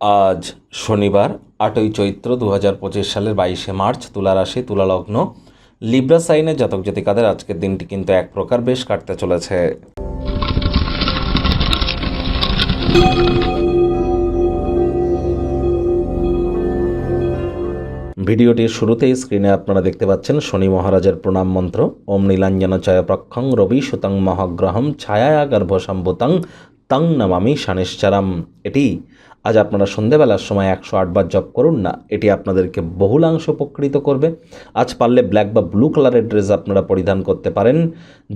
আজ শনিবার, আটই চৈত্র দু হাজার পঁচিশ সালের বাইশে মার্চ তুলা রাশি তুলা লগ্ন লিব্রা সাইনের জাতক জাতিকাদের আজকের দিনটি কিন্তু এক প্রকার বেশ কাটতে চলেছে। ভিডিওটির শুরুতেই স্ক্রিনে আপনারা দেখতে পাচ্ছেন শনি মহারাজের প্রণাম মন্ত্র। ওম নীলাঞ্জন চয় প্রক্ষং রবি সুতং মহাগ্রহম ছায়া গর্ভসম্ভুতং তং নমামি শানিশ্চারাম। এটি আজ আপনারা সন্ধেবেলার সময় একশো আটবার জব করুন না, এটি আপনাদেরকে বহুলাংশ উপকৃত করবে। আজ পারলে ব্ল্যাক বা ব্লু কালারের ড্রেস আপনারা পরিধান করতে পারেন।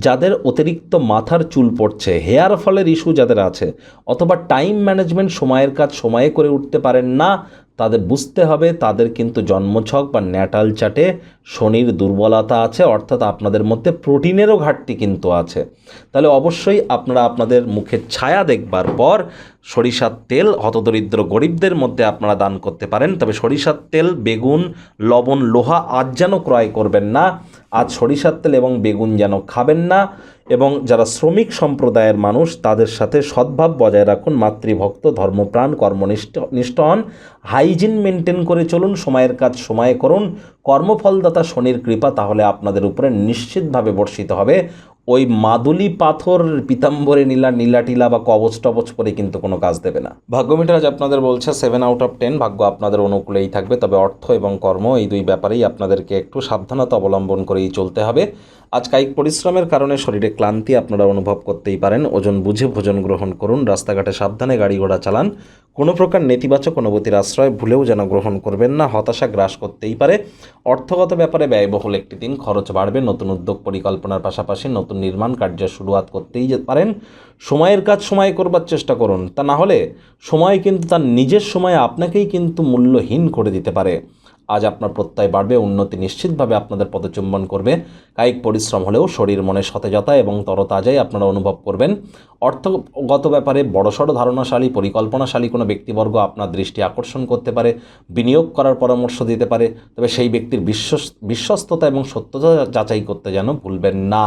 যাদের অতিরিক্ত মাথার চুল পড়ছে, হেয়ার ফলের ইস্যু যাদের আছে, অথবা টাইম ম্যানেজমেন্ট সময়ের কাজ সময়ে করে উঠতে পারেন না তাদের বুঝতে হবে তাদের কিন্তু জন্মছক বা ন্যাটাল চাটে শনির দুর্বলতা আছে, অর্থাৎ আপনাদের মধ্যে প্রোটিনেরও ঘাটতি কিন্তু আছে। তাহলে অবশ্যই আপনারা আপনাদের মুখের ছায়া দেখবার পর সরিষার তেল, হতদরিদ্র গরিবদের মধ্যে আপনারা দান করতে পারেন। তবে সরিষার তেল, বেগুন, লবণ, লোহা আজ যেন ক্রয় করবেন না আজ সরিষার তেল এবং বেগুন যেন খাবেন না এবং যারা শ্রমিক সম্প্রদায়ের মানুষ, তাদের সাথে সদ্ভাব বজায় রাখুন, মাতৃভক্ত, ধর্মপ্রাণ, কর্মনিষ্ঠ, নিষ্ঠ হন, হাইজিন মেনটেন করে চলুন, সময়ের কাজ সময়ে করুন, কর্মফলদাতা শনির কৃপা তাহলে আপনাদের উপরে নিশ্চিতভাবে বর্ষিত হবে। ওই মাদুলি পাথর পিতাম্বরে নীলা নীলা টিলা বা কবচ টবচ করে কিন্তু কোনো কাজ দেবে না। ভাগ্যমিটার আজ আপনাদের বলছে সেভেন আউট অফ টেন ভাগ্য আপনাদের অনুকূলেই থাকবে, তবে অর্থ এবং কর্ম এই দুই ব্যাপারেই আপনাদেরকে একটু সাবধানতা অবলম্বন করেই চলতে হবে। আজ কায়িক পরিশ্রমের কারণে শরীরে ক্লান্তি আপনারা অনুভব করতেই পারেন। ওজন বুঝে ভোজন গ্রহণ করুন, রাস্তাঘাটে সাবধানে গাড়ি ঘোড়া চালান। কোনো প্রকার নেতিবাচক অনুভূতির আশ্রয় ভুলেও যেন গ্রহণ করবেন না, হতাশা গ্রাস করতেই পারে। অর্থগত ব্যাপারে ব্যয়বহুল একটি দিন, খরচ বাড়বে, নতুন উদ্যোগ পরিকল্পনার পাশাপাশি নতুন নির্মাণ কার্যের শুরুয়াত করতেই পারেন, সময়ের কাজ সময় করবার চেষ্টা করুন। তা না হলে সময় কিন্তু তার নিজের সময় আপনাকেই কিন্তু মূল্যহীন করে দিতে পারে। আজ আপনার প্রত্যয় বাড়বে, উন্নতি নিশ্চিতভাবে আপনাদের পদচুম্বন করবে। কায়িক পরিশ্রম হলেও শরীর, মনে সতেজতা এবং তরতাজাই আপনারা অনুভব করবেন। অর্থগত ব্যাপারে বড়সড় ধারণাশালী, পরিকল্পনাশালী কোনো ব্যক্তিবর্গ আপনার দৃষ্টি আকর্ষণ করতে পারে, বিনিয়োগ করার পরামর্শ দিতে পারে। তবে সেই ব্যক্তির বিশ্বস, বিশ্বস্ততা এবং সত্যতা যাচাই করতে যেন ভুলবেন না।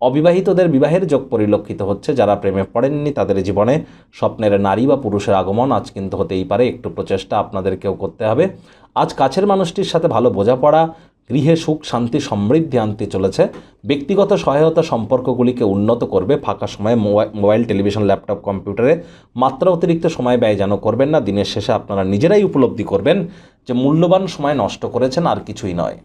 অবিবাহিতদের বিবাহের যোগ পরিলক্ষিত হচ্ছে। যারা প্রেমে পড়েননি তাদের জীবনে স্বপ্নের নারী বা পুরুষের আগমন আজ কিন্তু হতেই পারে। একটু প্রচেষ্টা আপনাদেরকেও করতে হবে। আজ কাছের মানুষটির সাথে ভালো বোঝাপড়া, গৃহে সুখ, শান্তি, সমৃদ্ধি আনতে চলেছে। ব্যক্তিগত সহায়তা সম্পর্কগুলিকে উন্নত করবে। ফাঁকা সময়ে মোবাইল, টেলিভিশন, ল্যাপটপ, কম্পিউটারে মাত্রা অতিরিক্ত সময় ব্যয় যেন করবেন না, দিনের শেষে আপনারা নিজেরাই উপলব্ধি করবেন যে, মূল্যবান সময় নষ্ট করেছেন আর কিছুই নয়।